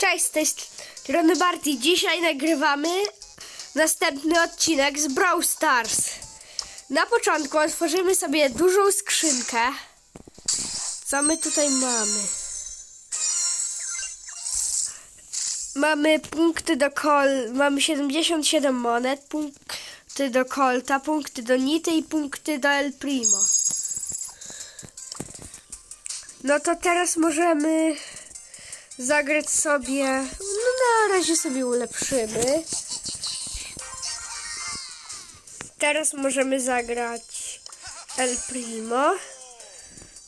Cześć, z tej strony Barty. Dzisiaj nagrywamy następny odcinek z Brawl Stars. Na początku otworzymy sobie dużą skrzynkę. Co my tutaj mamy? Mamy punkty do kol, mamy 77 monet, punkty do Colta, punkty do Nity i punkty do El Primo. No to teraz możemy zagrać sobie. No na razie sobie ulepszymy. Teraz możemy zagrać El Primo.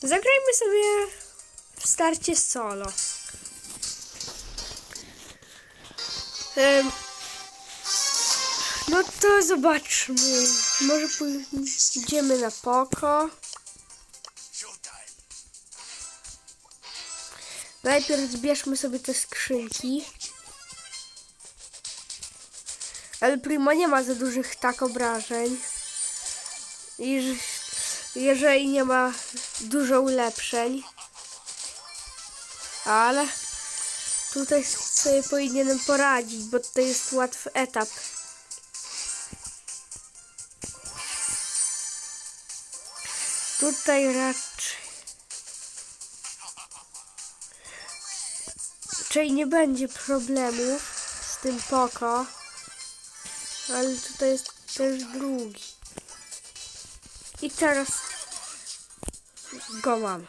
Zagrajmy sobie w starcie solo. Em, No to zobaczmy. Może pójdziemy na poko. Najpierw zbierzmy sobie te skrzynki. El Primo nie ma za dużych tak obrażeń. Jeżeli nie ma dużo ulepszeń. Ale tutaj sobie powinienem poradzić, bo to jest łatwy etap. Tutaj raczej Czyli nie będzie problemów z tym poko. Ale tutaj jest też drugi. I teraz go mam.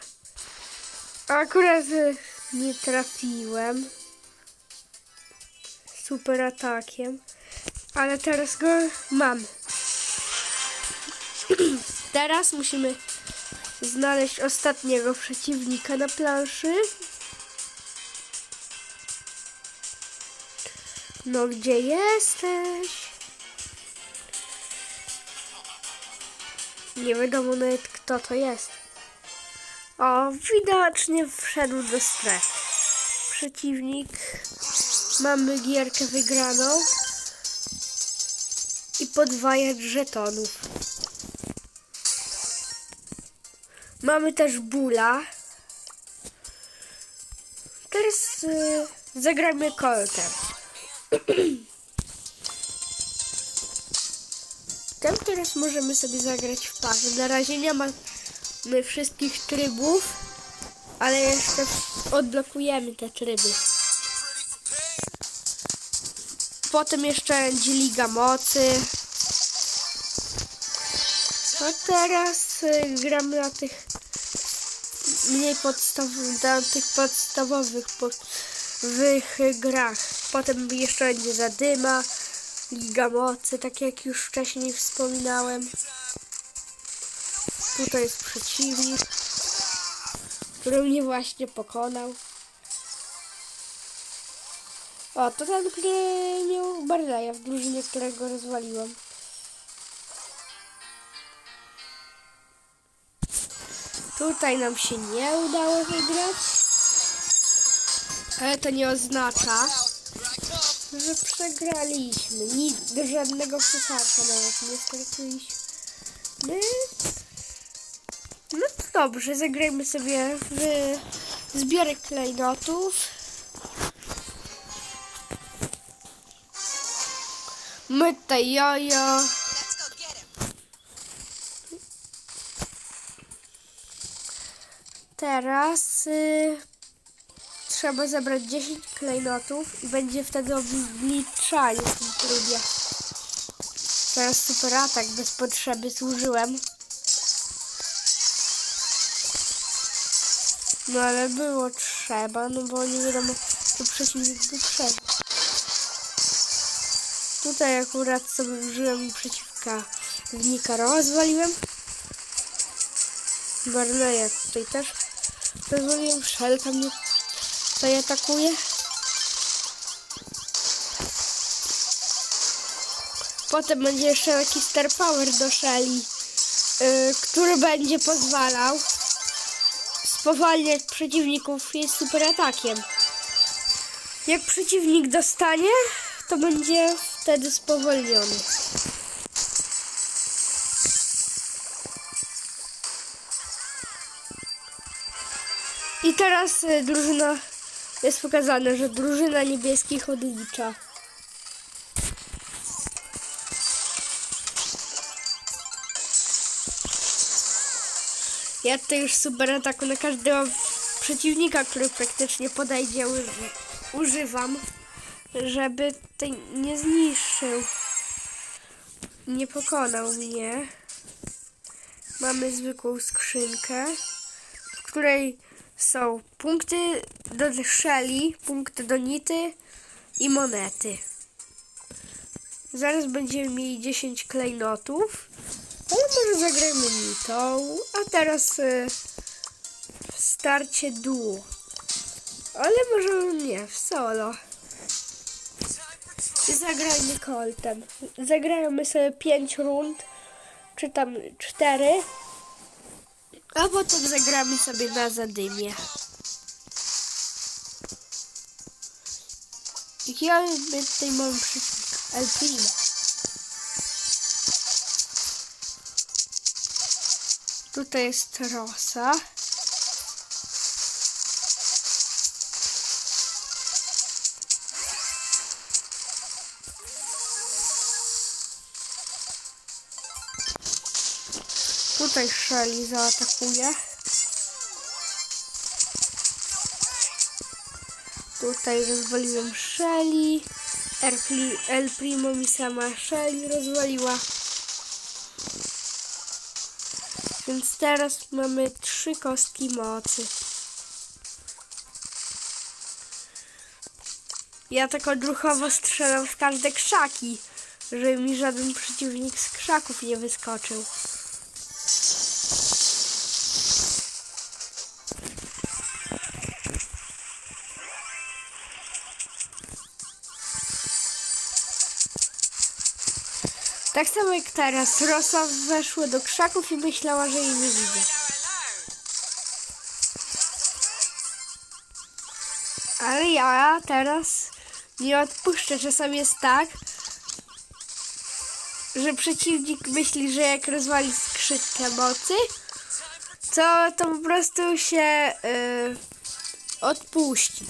Akurat y, nie trafiłem. Super atakiem. Ale teraz go mam. teraz musimy znaleźć ostatniego przeciwnika na planszy. No gdzie jesteś? Nie wiadomo nawet kto to jest. O, widocznie wszedł do strefy. Przeciwnik. Mamy gierkę wygraną. I podwajacz żetonów. Mamy też bula. Teraz y, zagrajmy koltem. Tam teraz możemy sobie zagrać w parze. Na razie nie mamy wszystkich trybów, ale jeszcze odblokujemy te tryby. Potem jeszcze Liga Mocy. A teraz y, gramy na tych mniej podstawowych, na tych podstawowych po, w grach. Potem jeszcze będzie Zadyma, Liga Mocy, tak jak już wcześniej wspominałem. Tutaj jest przeciwnik, który mnie właśnie pokonał. O, to ten, który miał Barleya w drużynie, którego rozwaliłem. Tutaj nam się nie udało wygrać. Ale to nie oznacza, że przegraliśmy. Nic, żadnego przetarcia nawet nie straciliśmy. No to dobrze, zagrajmy sobie w zbiorek klejnotów. Myte jojo. Teraz y, trzeba zebrać 10 klejnotów i będzie wtedy obliczanie w tym trybie. Teraz super atak bez potrzeby służyłem. No ale było trzeba, no bo nie wiadomo, czy przeciwnik by przeżył. Tutaj akurat sobie użyłem przeciwnika rozwaliłem. Barleya tutaj też rozwaliłem. Shelka mnie tutaj atakuje. Potem będzie jeszcze taki Star Power do Shelly, yy, który będzie pozwalał spowalniać przeciwników jest super atakiem. Jak przeciwnik dostanie, to będzie wtedy spowolniony. I teraz y, drużyna jest pokazane, że drużyna niebieskich odlicza. Ja tutaj już super ataku na każdego przeciwnika, który praktycznie podejdzie, uży- używam, żeby tutaj nie zniszczył, nie pokonał mnie. Mamy zwykłą skrzynkę, w której są punkty do szeli, punkty do nity i monety. Zaraz będziemy mieli 10 klejnotów, ale może zagrajmy nitą, a teraz y, starcie duo. Ale może nie, w solo. Zagrajmy koltem. Zagrajmy sobie 5 rund, czy tam 4. A potem zagramy sobie na zadymie. I ja tutaj mam Primo. Tutaj jest Rosa. Tutaj Shelly zaatakuje. Tutaj rozwaliłem Shelly. El, Pri- El Primo mi sama Shelly rozwaliła. Więc teraz mamy trzy kostki mocy. Ja tak odruchowo strzelam w każde krzaki, żeby mi żaden przeciwnik z krzaków nie wyskoczył. Tak samo jak teraz. Rosa weszła do krzaków i myślała, że jej nie widzę. Ale ja teraz nie odpuszczę. Czasami jest tak, że przeciwnik myśli, że jak rozwali skrzydkę mocy, to, to po prostu się yy, odpuści.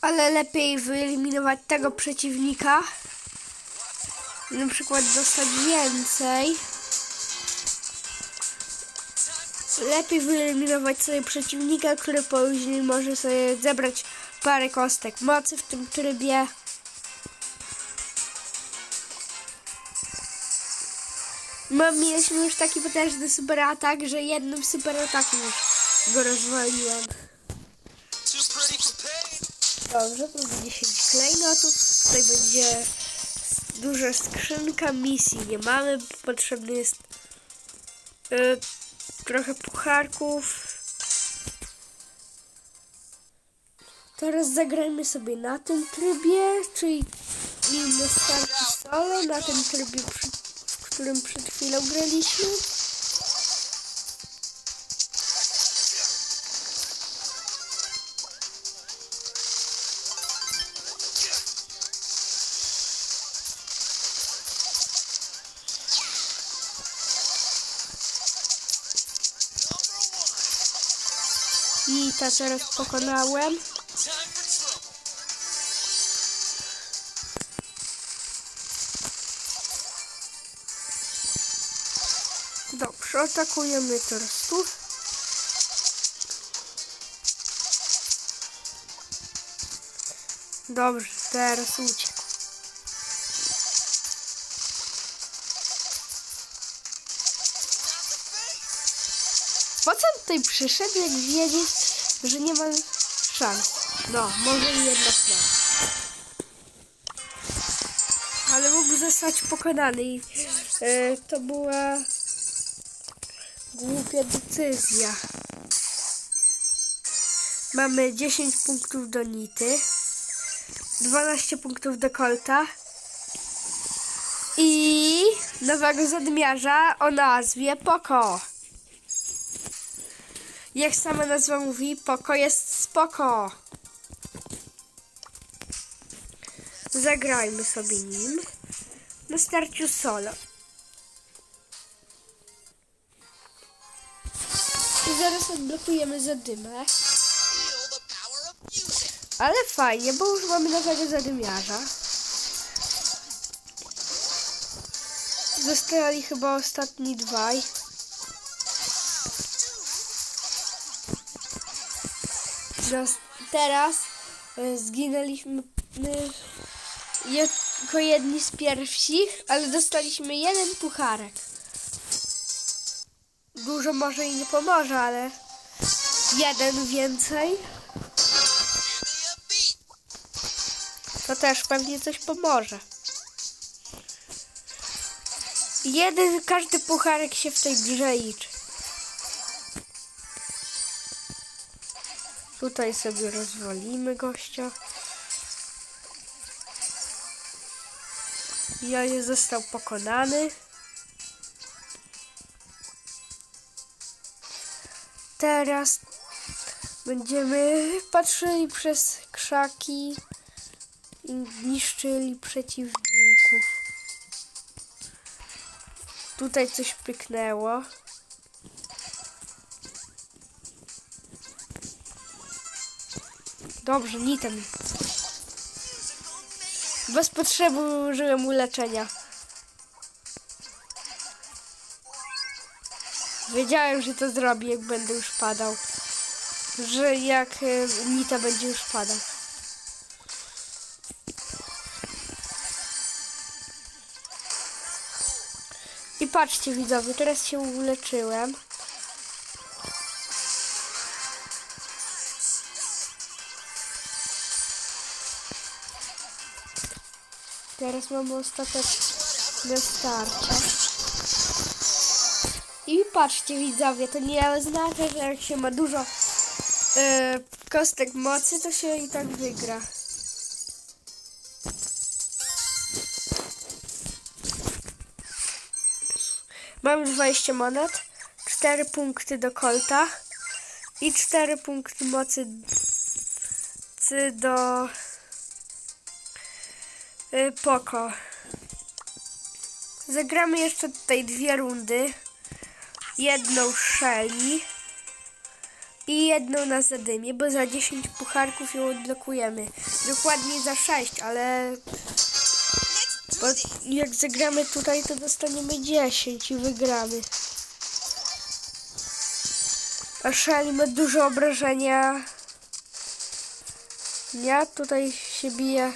Ale lepiej wyeliminować tego przeciwnika. Na przykład dostać więcej. Lepiej wyeliminować sobie przeciwnika, który później może sobie zebrać parę kostek mocy w tym trybie. Mam, mieliśmy już taki potężny super atak, że jednym super atakiem już go rozwaliłem. Dobrze, to będzie 10 klejnotów. Tutaj będzie duża skrzynka misji. Nie mamy, potrzebny jest y, trochę pucharków. Teraz zagrajmy sobie na tym trybie, czyli solo, na tym trybie, przy, w którym przed chwilą graliśmy. I ta teraz pokonałem. Dobrze, atakujemy teraz tu. Dobrze, teraz uciekł. Po co tutaj przyszedł, jak wiedzieć, że nie ma szans? No, może i jednak ma. Ale mógł zostać pokonany i e, to była głupia decyzja. Mamy 10 punktów do Nity, 12 punktów do Kolta i nowego zadmiarza o nazwie Poko. Jak sama nazwa mówi, Poko jest spoko. Zagrajmy sobie nim na starciu solo. I zaraz odblokujemy zadymę. Ale fajnie, bo już mamy nowego zadymiarza. Zostali chyba ostatni dwaj. Teraz e, zginęliśmy my, jako jedni z pierwszych, ale dostaliśmy jeden pucharek. Dużo może i nie pomoże, ale jeden więcej. To też pewnie coś pomoże. Jeden, każdy pucharek się w tej grze liczy. Tutaj sobie rozwalimy gościa. Jaje został pokonany. Teraz będziemy patrzyli przez krzaki i niszczyli przeciwników. Tutaj coś pyknęło. Dobrze, nitem. Bez potrzeby użyłem uleczenia. Wiedziałem, że to zrobi, jak będę już padał. Że jak e, Nita będzie już padał. I patrzcie widzowie, teraz się uleczyłem. Teraz mamy ostateczne starcie. I patrzcie widzowie, to nie oznacza, że jak się ma dużo e, kostek mocy, to się i tak wygra. Mamy 20 monet, 4 punkty do kolta i 4 punkty mocy cy do poko. Zagramy jeszcze tutaj dwie rundy. Jedną Shelly i jedną na zadymie, bo za 10 pucharków ją odblokujemy. Dokładnie za 6, ale bo jak zagramy tutaj, to dostaniemy 10 i wygramy. A Shelly ma dużo obrażenia. Ja tutaj się biję.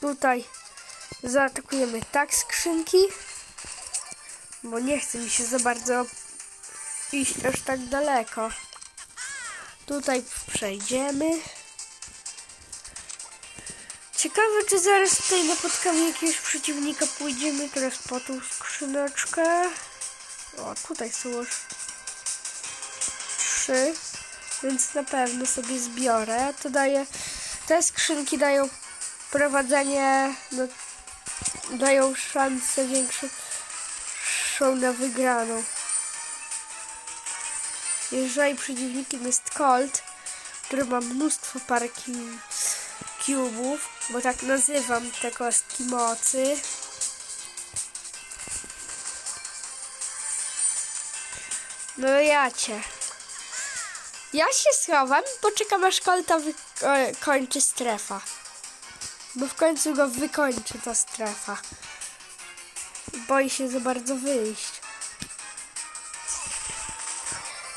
Tutaj zaatakujemy tak skrzynki, bo nie chce mi się za bardzo iść aż tak daleko. Tutaj przejdziemy. Ciekawe, czy zaraz tutaj napotkamy jakiegoś przeciwnika. Pójdziemy teraz po tą skrzyneczkę. O, tutaj są już trzy, więc na pewno sobie zbiorę. To daje, te skrzynki dają prowadzenie, no, dają szansę większą na wygraną. Jeżeli przeciwnikiem jest Colt, który ma mnóstwo parki cubów, bo tak nazywam te kostki mocy. No ja cię. Ja się schowam i poczekam aż Colta wykończy strefa. Bo w końcu go wykończy ta strefa. Boi się za bardzo wyjść.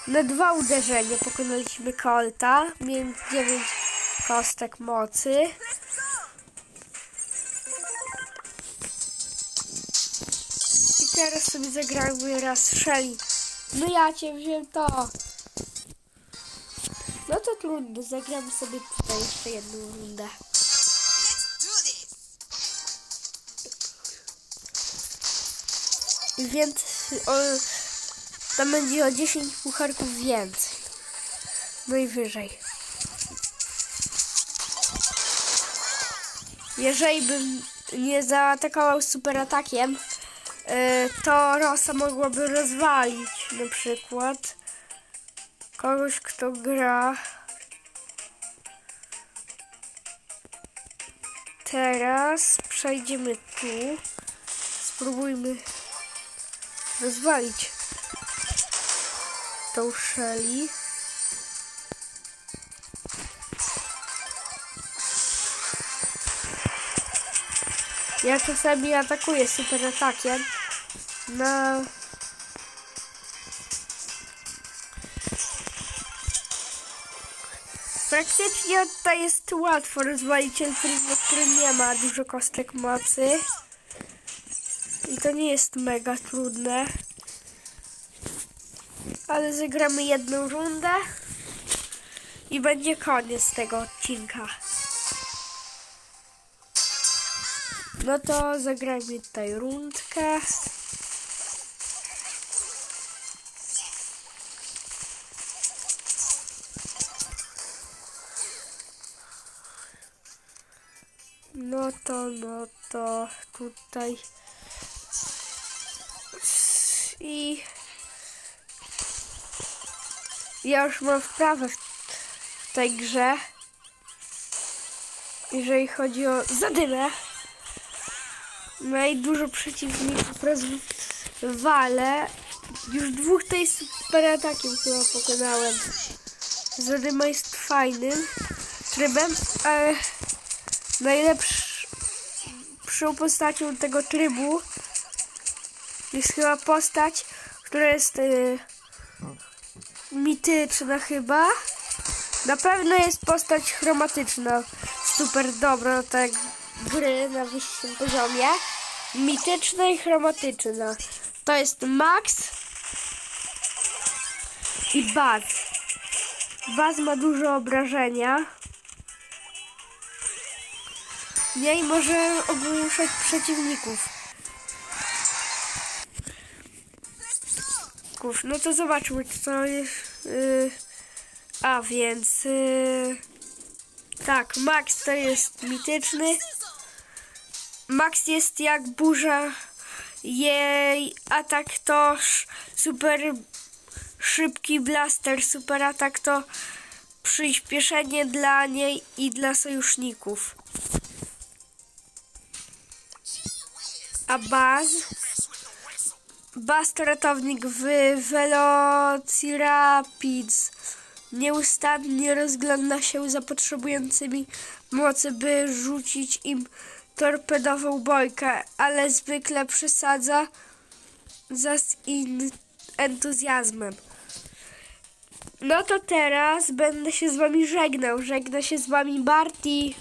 Na dwa uderzenia pokonaliśmy Colta. Miałem 9 kostek mocy. I teraz sobie zagramy raz Shelly. No ja cię wziąłem to. No to trudno, zagramy sobie tutaj jeszcze jedną rundę. Więc o, tam będzie o 10 pucharków więcej. Najwyżej. Jeżeli bym nie zaatakował super atakiem, y, to Rosa mogłaby rozwalić na przykład kogoś, kto gra. Teraz przejdziemy tu. Spróbujmy rozwalić tą Shelly. Ja czasami atakuję super atakiem na Praktycznie to jest łatwo rozwalić El Primo, który nie ma dużo kostek mocy. To nie jest mega trudne. Ale zagramy jedną rundę i będzie koniec tego odcinka. No to zagrajmy tutaj rundkę. No to, no to tutaj. I ja już mam wprawę w, tej grze. Jeżeli chodzi o zadymę. No i dużo przeciwników rozwalę. Już dwóch tej super atakiem chyba pokonałem. Zadyma jest fajnym trybem, ale najlepszą postacią tego trybu jest chyba postać, która jest y, mityczna chyba. Na pewno jest postać chromatyczna. Super dobra ta gry na wyższym poziomie. Mityczna i chromatyczna. To jest Max i Baz. Baz ma dużo obrażenia. I może ogłuszać przeciwników. No to zobaczmy, co jest. Yy, a więc. Yy, tak, Max to jest mityczny. Max jest jak burza. Jej atak to super szybki blaster. Super atak to przyspieszenie dla niej i dla sojuszników. A Baz? Baz to ratownik w Velocirapids. Nieustannie rozgląda się za potrzebującymi mocy, by rzucić im torpedową bojkę, ale zwykle przesadza za z entuzjazmem. No to teraz będę się z wami żegnał. Żegna się z wami Barty.